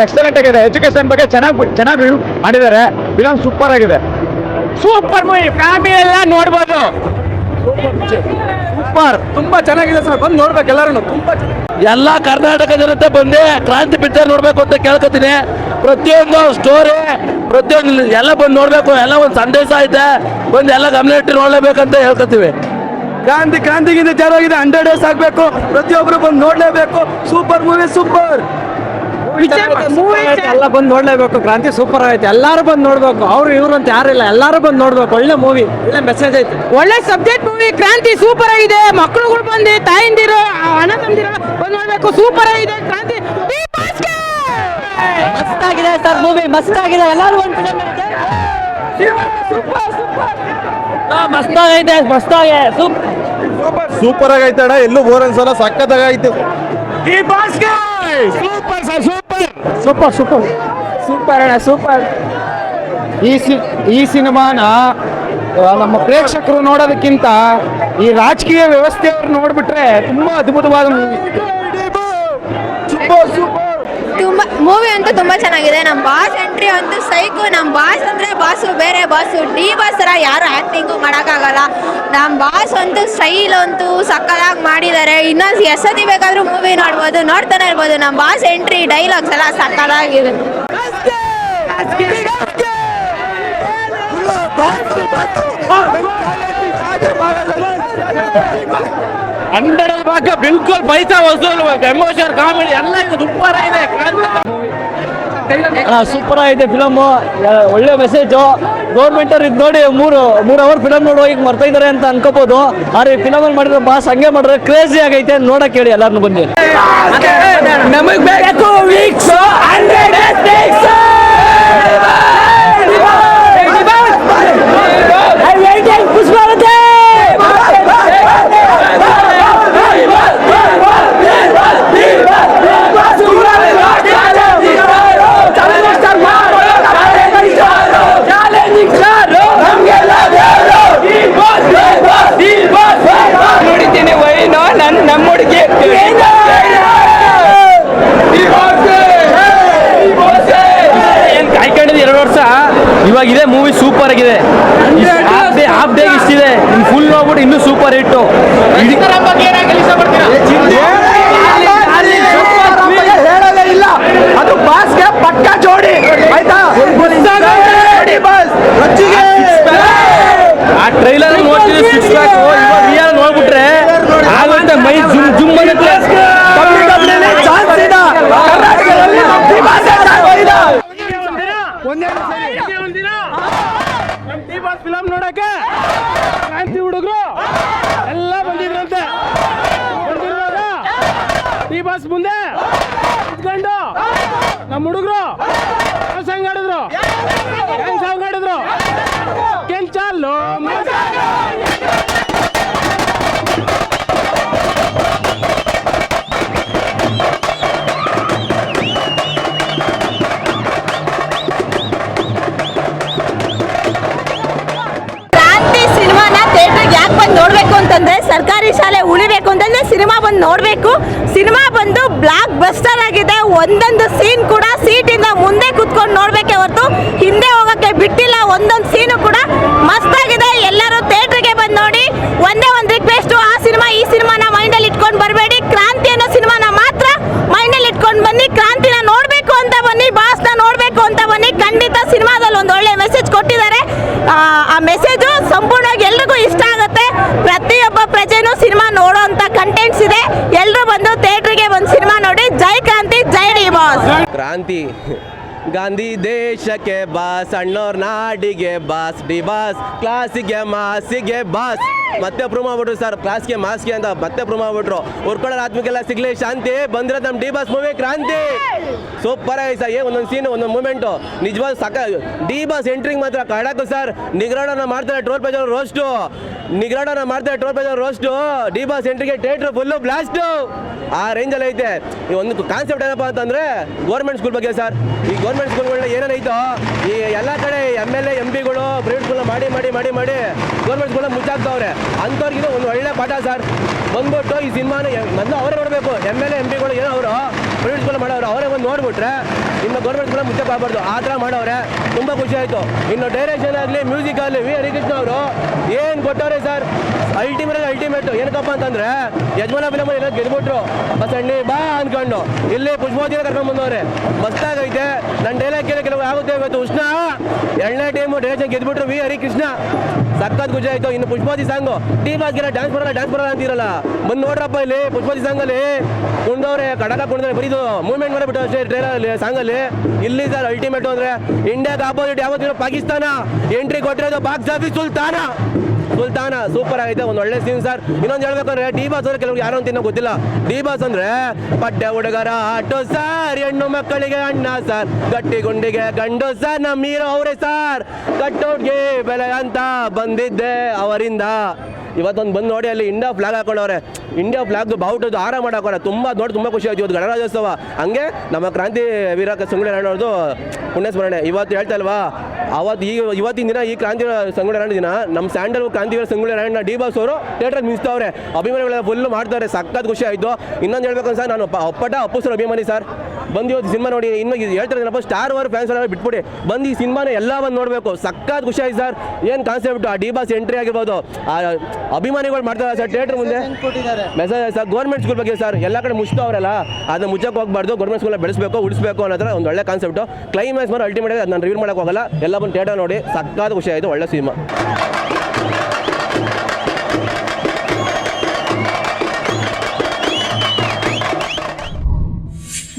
Sir excellent ಆಗಿದೆ. Education ಬಗ್ಗೆ ಚೆನ್ನಾಗಿ ಚೆನ್ನಾಗಿ ಮಾಡಿದ್ದಾರೆ. ಫಿಲಮ್ ಸೂಪರ್ ಆಗಿದೆ. ಸೂಪರ್ ಮೂವಿ ಫ್ಯಾಮಿಲಿ ಎಲ್ಲ ನೋಡ್ಬೋದು. ಸೂಪರ್ ತುಂಬಾ ಚೆನ್ನಾಗಿದೆ ಸರ್. ಬಂದು ನೋಡ್ಬೇಕು ಎಲ್ಲರೂ ತುಂಬಾ ಎಲ್ಲ ಕರ್ನಾಟಕ ಜನತೆ ಬಂದೆ ಕ್ರಾಂತಿ ಪಿಕ್ಚರ್ ನೋಡ್ಬೇಕು ಅಂತ ಕೇಳ್ಕೊತೀನಿ. ಪ್ರತಿಯೊಂದು ಸ್ಟೋರಿ ಪ್ರತಿಯೊಂದು ಎಲ್ಲ ಬಂದು ನೋಡ್ಬೇಕು. ಎಲ್ಲ ಒಂದು ಸಂದೇಶ ಐತೆ. ಬಂದು ಎಲ್ಲ ಗಮನ ಇಟ್ಟು ನೋಡ್ಲೇಬೇಕಂತ ಹೇಳ್ಕೊತೀವಿ. ಕ್ರಾಂತಿ ಕ್ರಾಂತಿಗಿಂತ ಚೆನ್ನಾಗಿದೆ ಹಂಡ್ರೆಡ್ ಡೇಸ್ ಆಗ್ಬೇಕು. ಪ್ರತಿಯೊಬ್ಬರು ಬಂದು ನೋಡ್ಲೇಬೇಕು. ಸೂಪರ್ ಮೂವಿ ಸೂಪರ್ ಎಲ್ಲ ಬಂದು ನೋಡ್ಲೇಬೇಕು. ಕ್ರಾಂತಿ ಸೂಪರ್ ಆಗೈತೆ. ಎಲ್ಲಾರು ಬಂದು ನೋಡ್ಬೇಕು. ಅವ್ರು ಇವ್ರು ಅಂತ ಯಾರಿಲ್ಲ. ಎಲ್ಲಾರು ಬಂದು ನೋಡ್ಬೇಕು. ಒಳ್ಳೆ ಮೂವಿ ಒಳ್ಳೆ ಮೆಸೇಜ್ ಐತೆ. ಒಳ್ಳೆ ಸಬ್ಜೆಕ್ಟ್ ಮೂವಿ ಕ್ರಾಂತಿ ಸೂಪರ್ ಆಗಿದೆ. ಮಕ್ಕಳುಗಳು ಬಂದು ತಾಯಿಂದಿರು ಅಣ್ಣ ತಂದಿರೋ ಬಂದು ನೋಡ್ಬೇಕು. ಸೂಪರ್ ಆಗಿದೆ. ಕ್ರಾಂತಿ ಮಸ್ತ್ ಆಗಿದೆ ಸರ್ ಮೂವಿ ಮಸ್ತ್ ಆಗಿದೆ. ಎಲ್ಲರೂ ಒಂದು ಮಸ್ತ್ ಮಸ್ತಾಗಿದೆ ಸೂಪರ್ ಸೂಪರ್ ಆಗೈತೆ ಅಣ್ಣ. ಎಲ್ಲೂ ಬೋರ್ ಅನ್ಸಲ್ಲ. ಸಖತ್ತಾಗೈತೆ super sir super. Super super. Super ಅಣ್ಣ ಸೂಪರ್. ಈ ಸಿ ಈ ಸಿನಿಮಾನ ನಮ್ಮ ಪ್ರೇಕ್ಷಕರು ನೋಡೋದಕ್ಕಿಂತ ಈ ರಾಜಕೀಯ ವ್ಯವಸ್ಥೆಯವ್ರು ನೋಡ್ಬಿಟ್ರೆ ತುಂಬಾ ಅದ್ಭುತವಾದ ಮೂವಿ ಮೂವಿ ಅಂತೂ ತುಂಬಾ ಚೆನ್ನಾಗಿದೆ. ನಮ್ಮ ಬಾಸ್ ಎಂಟ್ರಿ ಅಂತೂ ಸೈಕು ನಮ್ಮ ಬಾಸ್ ಅಂದ್ರೆ ಬಾಸು ಬೇರೆ ಬಾಸು ಡಿ ಬಾಸ್ ಥರ ಯಾರು ಆ್ಯಕ್ಟಿಂಗು ಮಾಡೋಕ್ಕಾಗಲ್ಲ. ನಮ್ಮ ಬಾಸ್ ಅಂತೂ ಸ್ಟೈಲ್ ಅಂತೂ ಸಕ್ಕತ್ತಾಗಿ ಮಾಡಿದ್ದಾರೆ ಇನ್ನೊಂದು ಎಸದಿ ಬೇಕಾದ್ರೂ ಮೂವಿ ನೋಡ್ಬೋದು, ನೋಡ್ತಾನೆ ಇರ್ಬೋದು. ನಮ್ಮ ಬಾಸ್ ಎಂಟ್ರಿ ಡೈಲಾಗ್ಸ್ ಎಲ್ಲ ಸಕ್ಕಲಾಗಿದೆ ಅಂಡರ್ ಬಿಲ್ಕುಲ್ ಪೈಸಾ ವಸೂಲ್ ಎಮೋಷನ್ ಕಾಮಿಡಿ ಎಲ್ಲ ಸೂಪರ್ ಆಗಿದೆ ಸೂಪರ್ ಆಗಿದೆ ಫಿಲಮು ಒಳ್ಳೆ ಮೆಸೇಜು ಗೌರ್ಮೆಂಟ್ ಅವ್ರು ಇದು ನೋಡಿ ಮೂರು ಮೂರು ಅವರ್ ಫಿಲಮ್ ನೋಡಿ ಈಗ ಮರ್ತಾ ಇದಾರೆ ಅಂತ ಅನ್ಕೋಬಹುದು ಆದ್ರೆ ಫಿಲಮ್ ಅಲ್ಲಿ ಮಾಡಿದ್ರೆ ಬಾಸ್ ಹಂಗೆ ಮಾಡಿದ್ರೆ ಕ್ರೇಜಿ ಆಗೈತೆ ನೋಡಕ್ ಹೇಳಿ ಎಲ್ಲಾರನ್ನು ಬಂದು ನಮಗ್ ಬೇಕು ಇವಾಗ ಇದೆ ಮೂವಿ ಸೂಪರ್ ಆಗಿದೆ. ಹಾಫ್ ಡೇ ಇಷ್ಟಿದೆ. ಫುಲ್ ನೋಡ್ಬಿಟ್ಟು ಇನ್ನೂ ಸೂಪರ್ ಹಿಟ್ಟು ಹೇಳೋದೇ ಇಲ್ಲ ಅದು ಬಾಸ್ಗೆ ಪಕ್ಕ ಜೋಡಿ ಆಯ್ತಾ ಜೋಡಿ ಬಾಸ್ ರೊಚ್ಚಿಗೆ ಆ ಟ್ರೈಲರ್ ನೋಡ್ತಿದ್ರೆ ಸಿಕ್ಸ್ ಪ್ಯಾಕ್ ಇವಾಗ ರಿಯಲ್ ನೋಡ್ಬಿಟ್ರೆ ಆಗುತ್ತೆ ಮೈ ಜುಮ್ ಜುಮ್ ಅನ್ನುತ್ತೆ ಚಾನ್ಸ್ ಇದೆ ಕರ್ನಾಟಕದಲ್ಲಿ ಡಿ ಬಾಸ್ ಆಗೋಯ್ದ. ಫಿಲಮ್ ನೋಡಕ್ಕೆ ಕ್ರಾಂತಿ ಹುಡುಗರು ಎಲ್ಲ ಬಂದಿದ್ರಂತೆ ಬಂದಿರುವಾಗ ಈ ಬಸ್ ಮುಂದೆ ಇದ್ಕೊಂಡು ನಮ್ಮ ಹುಡುಗರು. ಸಾಂಗ್ ಆಡಿದ್ರು ಹೆಂಗ್ ಸಾಂಗ್ ಆಡಿದ್ರು ಬ್ಲಾಕ್ ಬಸ್ಟರ್ ಆಗಿದೆ. ಒಂದೊಂದು ಸೀನ್ ಕೂಡ ಸೀಟಿಂದ ಮುಂದೆ ಕುತ್ಕೊಂಡು ನೋಡ್ಬೇಕೆ ಹೊರತು ಹಿಂದೆ ಹೋಗಕ್ಕೆ ಬಿಟ್ಟಿಲ್ಲ. ಒಂದೊಂದು ಸೀನು ಕೂಡ ಮಸ್ತಾಗಿದೆ ಎಲ್ಲರೂ ಥಿಯೇಟರ್ಗೆ ಬಂದು ನೋಡಿ ಒಂದೇ ಒಂದು ರಿಕ್ವೆಸ್ಟ್ ಆ ಸಿನಿಮಾ ಈ ಸಿನಿಮಾನ ಮೈಂಡಲ್ಲಿ ಇಟ್ಕೊಂಡು ಬರಬೇಡಿ ಕ್ರಾಂತಿ ಅನ್ನೋ ಸಿನಿಮಾನ ಮಾತ್ರ ಮೈಂಡಲ್ಲಿ ಇಟ್ಕೊಂಡು ಬನ್ನಿ ಕ್ರಾಂತಿನ ನೋಡಬೇಕು ಅಂತ ಬನ್ನಿ ಬಾಸ್ನ ನೋಡಬೇಕು ಅಂತ ಬನ್ನಿ ಖಂಡಿತ ಸಿನಿಮಾದಲ್ಲಿ ಒಂದು ಒಳ್ಳೆ ಮೆಸೇಜ್ ಕೊಟ್ಟಿದ್ದಾರೆ ಆ, ಆ ಮೆಸೇಜು ಸಂಪೂರ್ಣವಾಗಿ ಎಲ್ರಿಗೂ ಇಷ್ಟ ಆಗುತ್ತೆ ಪ್ರತಿಯೊಬ್ಬ ಪ್ರಜೆನೂ ಸಿನಿಮಾ ನೋಡೋಂಥ ಕಂಟೆಂಟ್ಸ್ ಇದೆ ಎಲ್ಲರೂ ಬಂದು ಬಂದು ಸಿನಿಮಾ ನೋಡಿ. ಜೈ ಕ್ರಾಂತಿ, ಜೈ ಡಿ ಬಾಸ್. ಕ್ರಾಂತಿ, ಗಾಂಧಿ ದೇಶಕ್ಕೆ ಬಾಸ್, ಅಣ್ಣೋರ್ ನಾಡಿಗೆ ಬಾಸ್, ಡಿ ಬಾಸ್, ಕ್ಲಾಸಿಗೆ ಮಾಸಿಗೆ ಬಾಸ್. ಮತ್ತೆ ಪ್ರೂವ್ ಮಾಡ್ಬಿಟ್ರು ಸರ್. ಕ್ಲಾಸ್ಗೆ ಮಾಸ್ಗೆ ಅಂತ ಮತ್ತೆ ಪ್ರೂವ್ ಮಾಡ್ಬಿಟ್ರು ಉರ್ಕೊಳ್ಳೋ ಆತ್ಮಕ್ಕೆಲ್ಲ ಸಿಗ್ಲಿ, ಶಾಂತಿ, ಬಂದ್ರೆ ನಮ್ಮ D boss movie Kranti. Super ಆಗಿ ಸರ್ ಏ ಒಂದೊಂದು ಸೀನ್ ಒಂದೊಂದು ಮೂಮೆಂಟು ನಿಜವಾದ ಸಕ, ಡಿ ಬಾಸ್ ಎಂಟ್ರಿಂಗ್ ಮಾತ್ರ ಕಡಕು ಸರ್. ನಿಗ್ರಾಡನ ಮಾಡ್ತಾರೆ ಟ್ರೋಲ್ ಪೇಜ್ ರೋಸ್ಟು ನಿಗ್ರಾಡನ ಮಾಡ್ತಾರೆ troll page roast D boss ಎಂಟ್ರಿಗೆ theatre full blast ಆ ರೇಂಜಲ್ಲಿ ಐತೆ. ಈ ಒಂದು ಕಾನ್ಸೆಪ್ಟ್ ಏನಪ್ಪ ಅಂತಂದ್ರೆ ಗೌರ್ಮೆಂಟ್ ಸ್ಕೂಲ್ ಬಗ್ಗೆ ಸರ್. ಈ ಗೌರ್ಮೆಂಟ್ ಸ್ಕೂಲ್ಗಳನ್ನ ಏನೇನೈತೋ ಈ ಎಲ್ಲ ಕಡೆ ಎಂ ಎಲ್ ಎ ಎಂ ಪಿಗಳು ಪ್ರೈವೇಟ್ ಸ್ಕೂಲ್ನ ಮಾಡಿ ಮಾಡಿ ಮಾಡಿ ಮಾಡಿ ಗೌರ್ಮೆಂಟ್ ಸ್ಕೂಲ್ನ ಮುಚ್ಚಾಕ್ತವ್ರೆ. ಅಂಥವ್ರಿಗೆ ಒಂದು ಒಳ್ಳೆ ಪಾಠ ಸರ್. ಬಂದ್ಬಿಟ್ಟು ಈ ಸಿನಿಮಾನ ಮೊದಲು ಅವರೇ ನೋಡಬೇಕು. ಎಂ ಎಲ್ ಎ, ಎಂ ಪಿಗಳು ಏನೋ ಅವರು. ಪ್ರೈವೇಟ್ ಸ್ಕೂಲ್ ಮಾಡೋರು, ಅವರೇ ಬಂದು ನೋಡ್ಬಿಟ್ರೆ ಇನ್ನು ಗೌರ್ಮೆಂಟ್ ಸ್ಕೂಲ್ ಮುಚ್ಚಕ್ಕೆ ಆಗ್ಬಾರ್ದು. ಆ ಥರ ಮಾಡೋರೆ ತುಂಬ ಖುಷಿ ಆಯಿತು. ಇನ್ನು ಡೈರೆಕ್ಷನ್ ಆಗಲಿ ಮ್ಯೂಸಿಕ್ ಆಗಲಿ ವಿ ಹರಿಕೃಷ್ಣ ಅವರು ಏನು ಕೊಟ್ಟವ್ರೆ ಸರ್ ಅಲ್ಟಿಮೇಟ್ ಅಲ್ಟಿಮೇಟು ಏನಕ್ಕಪ್ಪ ಅಂತಂದರೆ, ಯಜಮಾನ ಫಿಲಮ್ ಎಲ್ಲ ಗೆದ್ಬಿಟ್ರು. ಬಸಣ್ಣಿ ಬಾ ಅಂದ್ಕೊಂಡು ಇಲ್ಲಿ ಪುಷ್ಪೋತಿನ ಕರ್ಕೊಂಡು ಬಂದವ್ರೆ. ನನ್ನ ಡೈಲಾಗ್ ಕೇಳಿ ಕೆಲವು ಆಗುತ್ತೆ ಇವತ್ತು. ಉಷ್ಣ, ಎರಡನೇ ಟೈಮು ಡೈರೆಕ್ಷನ್ ಗೆದ್ಬಿಟ್ರು ವಿ ಹರಿಕೃಷ್ಣ ಸಕ್ಕತ್ ಖುಷಿ ಆಯಿತು. ಇನ್ನು ಪುಷ್ಪೋದಿ ಸಾಂಗು ಟೀ ಬಾಸ್ಗೆಲ್ಲ ಡ್ಯಾನ್ಸ್ ಬರೋಲ್ಲ ಡ್ಯಾನ್ಸ್ ಬರೋಲ್ಲ ಅಂತಿರಲ್ಲ. ಬಂದು ನೋಡ್ರಪ್ಪ ಇಲ್ಲಿ ಪುಷ್ಪೋತಿ ಸಾಂಗಲ್ಲಿ ಕುಂಡವ್ರೆ, ಕಡಕ ಕುಣ್ದವ್ರೆ ಬರೀದು ಮೂವ್ಮೆಂಟ್ ಮಾಡಿಬಿಟ್ಟು ಅಷ್ಟೇ ಸಾಂಗ್ ಸಾಂಗಲ್ಲಿ ಇಲ್ಲಿ ಸರ್ ಅಲ್ಟಿಮೇಟ್ ಅಂದ್ರೆ ಇಂಡಿಯಾದ ಆಪೋಸಿಟ್ ಯಾವತ್ತಿರೋ ಪಾಕಿಸ್ತಾನ. ಎಂಟ್ರಿ ಕೊಟ್ಟಿರೋದು box office Sultan. Sultan super ಆಗಿದೆ ಒಂದು ಒಳ್ಳೆ ಸೀನ್ ಸರ್ ಇನ್ನೊಂದು ಹೇಳ್ಬೇಕಂದ್ರೆ ಡಿ ಬಾಸ್ ಅಂದ್ರೆ ಕೆಲವ್ರಿಗೆ ಯಾರು ಅಂತ ಗೊತ್ತಿಲ್ಲ. ಡಿ ಬಾಸ್ ಅಂದ್ರೆ ಪಡ್ಡೆ ಹುಡುಗರ ಆಟೋ ಸರ್ ಹೆಣ್ಣು ಮಕ್ಕಳಿಗೆ ಅಣ್ಣ ಸರ್ ಗಟ್ಟಿ ಗುಂಡಿಗೆ ಗಂಡು ಸರ್ ನಮ್ಮ ಹೀರೋ ಅವರೇ ಸರ್ ಕಟ್ಟೋಟ್ಗೆ ಬೆಲೆ ಅಂತ ಬಂದಿದ್ದೆ ಅವರಿಂದ. ಇವತ್ತೊಂದು ಬಂದು ನೋಡಿ ಅಲ್ಲಿ ಇಂಡಿಯಾ ಫ್ಲಾಗ್ ಹಾಕೊಂಡವ್ರೆ. ಇಂಡಿಯಾ ಫ್ಲಾಗ್ ಬಾವುಟದ್ದು ಆರಾಮ ಮಾಡಾಕೋರೆ ತುಂಬ ನೋಡಿ ತುಂಬ ಖುಷಿ ಆಯ್ತು ಇವತ್ತು ಗಣರಾಜ್ಯೋತ್ಸವ. ಹಂಗೆ ನಮ್ಮ ಕ್ರಾಂತಿ ವೀರ ಸಂಗೊಳ್ಳಿ ಪುಣ್ಯ ಪುಣ್ಯಸ್ಮರಣೆ. ಇವತ್ತು ಹೇಳ್ತಾ ಇಲ್ವಾ? ಅವತ್ತು ಈಗ ಇವತ್ತಿನ ದಿನ ಈ ಕ್ರಾಂತಿ ಸಂಗೊಳ್ಳಿ ದಿನ. ನಮ್ಮ sandal Kranti Veera Sangolli Rayanna D boss ಅವರು ಥಿಯೇಟ್ರಲ್ಲಿ ಮಿಂಚ್ತವ್ರೆ ಅಭಿಮಾನಿಗಳೆಲ್ಲ ಫುಲ್ ಮಾಡ್ತಾರೆ. ಸಖತ್ ಖುಷಿ ಆಯಿತು. ಇನ್ನೊಂದು ಹೇಳ್ಬೇಕಂತ ಸರ್, ನಾನು ಅಪ್ಪ ಅಪ್ಪಟ ಅಪ್ಪು ಸರ್ ಅಭಿಮಾನಿ ಸರ್. ಬಂದು ಇವತ್ತು ಸಿನಿಮಾ ನೋಡಿ ಇನ್ನು ಹೇಳ್ತಾರೆ ಸ್ಟಾರ್ ವಾರ್ ಫ್ಯಾನ್ಸ್ ಎಲ್ಲ ಬಿಟ್ಬಿಡಿ. ಬಂದು ಈ ಸಿನಿಮಾನ ಎಲ್ಲ ಬಂದು ನೋಡಬೇಕು. ಸಖತ್ ಖುಷಿ ಆಯ್ತು ಸರ್. ಏನು ಕಾನ್ಸೆಪ್ಟ್ ಆ ಡಿ ಬಾಸ್ ಎಂಟ್ರಿ ಆಗಿರ್ಬೋದು. ಆ ಅಭಿಮಾನಿಗಳು ಮಾಡ್ತಾರೆ ಸರ್ ಥಿಯೇಟರ್ ಮುಂದೆ. ಮೆಸೇಜ್ ಸರ್ ಗೌರ್ಮೆಂಟ್ ಸ್ಕೂಲ್ ಬಗ್ಗೆ ಸರ್ ಎಲ್ಲ ಕಡೆ ಮುಚ್ತವ್ರಲ್ಲ ಅದನ್ನ ಮುಚ್ಚಕ್ಕೆ ಹೋಗ್ಬಾರ್ದು ಗೌರ್ಮೆಂಟ್ ಸ್ಕೂಲ್ ಬೆಳೆಸಬೇಕು ಉಳಿಸಬೇಕು ಅನ್ನೋದ್ರ ಒಂದು ಒಳ್ಳೆ ಕಾನ್ಸೆಪ್ಟು ಕ್ಲೈಮ್ಯಾಕ್ಸ್ ಮಾಡಿ ಅಲ್ಟಿಮೇಟ್ ನಾನು ರಿವ್ಯೂ ಮಾಡಕ್ಕೆ ಹೋಗಲ್ಲ. ಎಲ್ಲ ಬಂದು ಥಿಯೇಟರ್ ನೋಡಿ ಸಖತ್ ಖುಷಿ ಆಯಿತು ಒಳ್ಳೆ ಸಿನಿಮಾ.